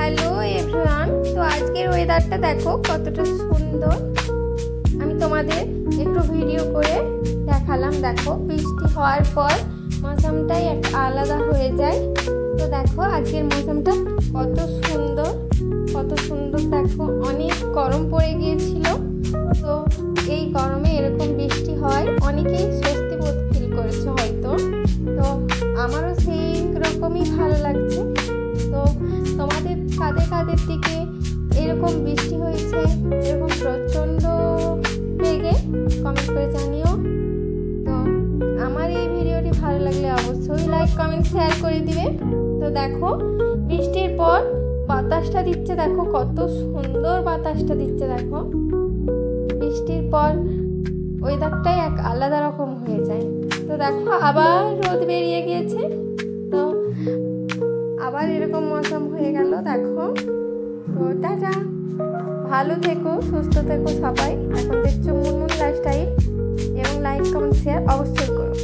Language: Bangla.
হ্যালো এভরিওয়ান তো আজকের ওয়েদারটা দেখো কতটা সুন্দর। আমি তোমাদের একটু ভিডিও করে দেখালাম। দেখো, বৃষ্টি হওয়ার পর মৌসামটাই একটা আলাদা হয়ে যায়। তো দেখো, আজকের মৌসামটা কত সুন্দর কত সুন্দর। দেখো, অনেক গরম পড়ে গিয়েছিল। তো এই গরমে এরকম বৃষ্টি হয়, অনেকেই স্বস্তি বোধ ফিল করেছে হয়তো। তো আমারও সেই রকমই ভালো লাগছে। কাদের দিকে এরকম বৃষ্টি হয়েছে, এরকম প্রচণ্ড বেগে কমেন্ট করে জানিও। তো আমার এই ভিডিওটি ভালো লাগলে অবশ্যই লাইক কমেন্ট শেয়ার করে দিবে। তো দেখো, বৃষ্টির পর বাতাসটা দিচ্ছে, দেখো কত সুন্দর বাতাসটা দিচ্ছে, দেখো। বৃষ্টির পর ওয়েদারটাই এক আলাদা রকম হয়ে যায়। তো দেখো, আবার রোদ বেরিয়ে গিয়েছে। তো আবার এরকম মৌসুম হয়ে গেল, দেখো। টাটা ভালো থেকো, সুস্থ থেকো সবাই এখন দেখছ মুনমুন লাইফস্টাইল এবং লাইক কমেন্ট শেয়ার অবশ্যই করো।